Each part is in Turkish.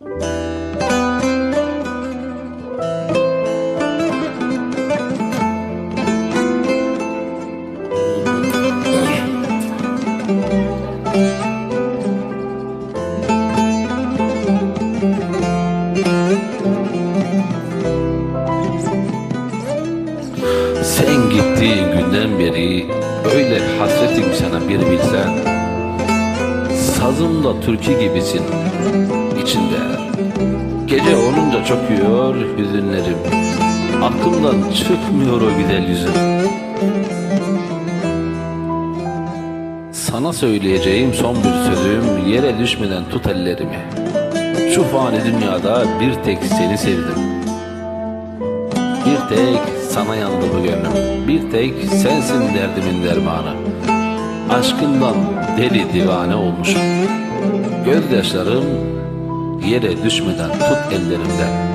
Sen gittiğin günden beri öyle hasretim sana bir bilsen Sazımda türkü gibisin içinde. Gece olunca çok yiyor hüzünlerim. Aklımdan çıkmıyor o güzel yüzün. Sana söyleyeceğim son bir sözüm Yere düşmeden tut ellerimi. Şu fani dünyada bir tek seni sevdim. Bir tek sana yandı bu gönlüm. Bir tek sensin derdimin dermanı. Aşkından deli divane olmuşum. Gözyaşlarım yere düşmeden tut ellerimden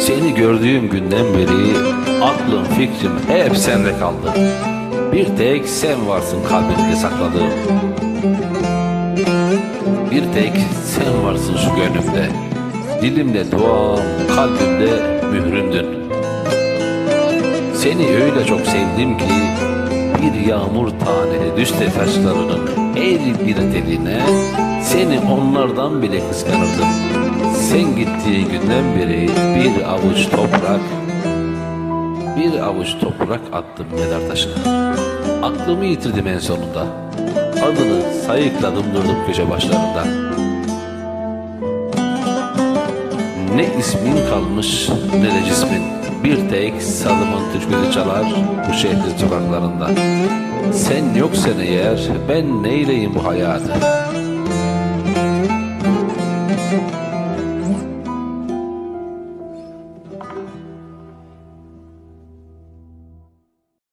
Seni gördüğüm günden beri aklım fikrim hep sende kaldı. Bir tek sen varsın kalbimde sakladığım. Bir tek sen varsın şu gönlümde. Dilimde duam, kalbimde mührümdün. Seni öyle çok sevdim ki bir yağmur taneli düşte taşlarının her bir teline seni onlardan bile kıskanırdım. Sen gittiği günden beri bir avuç toprak bir avuç toprak attım mezar taşına. Aklımı yitirdim en sonunda. Adını sayıkladım durdum köşe başlarında. Ne ismin kalmış ne de cismin. Bir tek salımın türküsü çalar bu şehrin sokaklarında. Sen yoksan eğer ben neyleyim bu hayatı?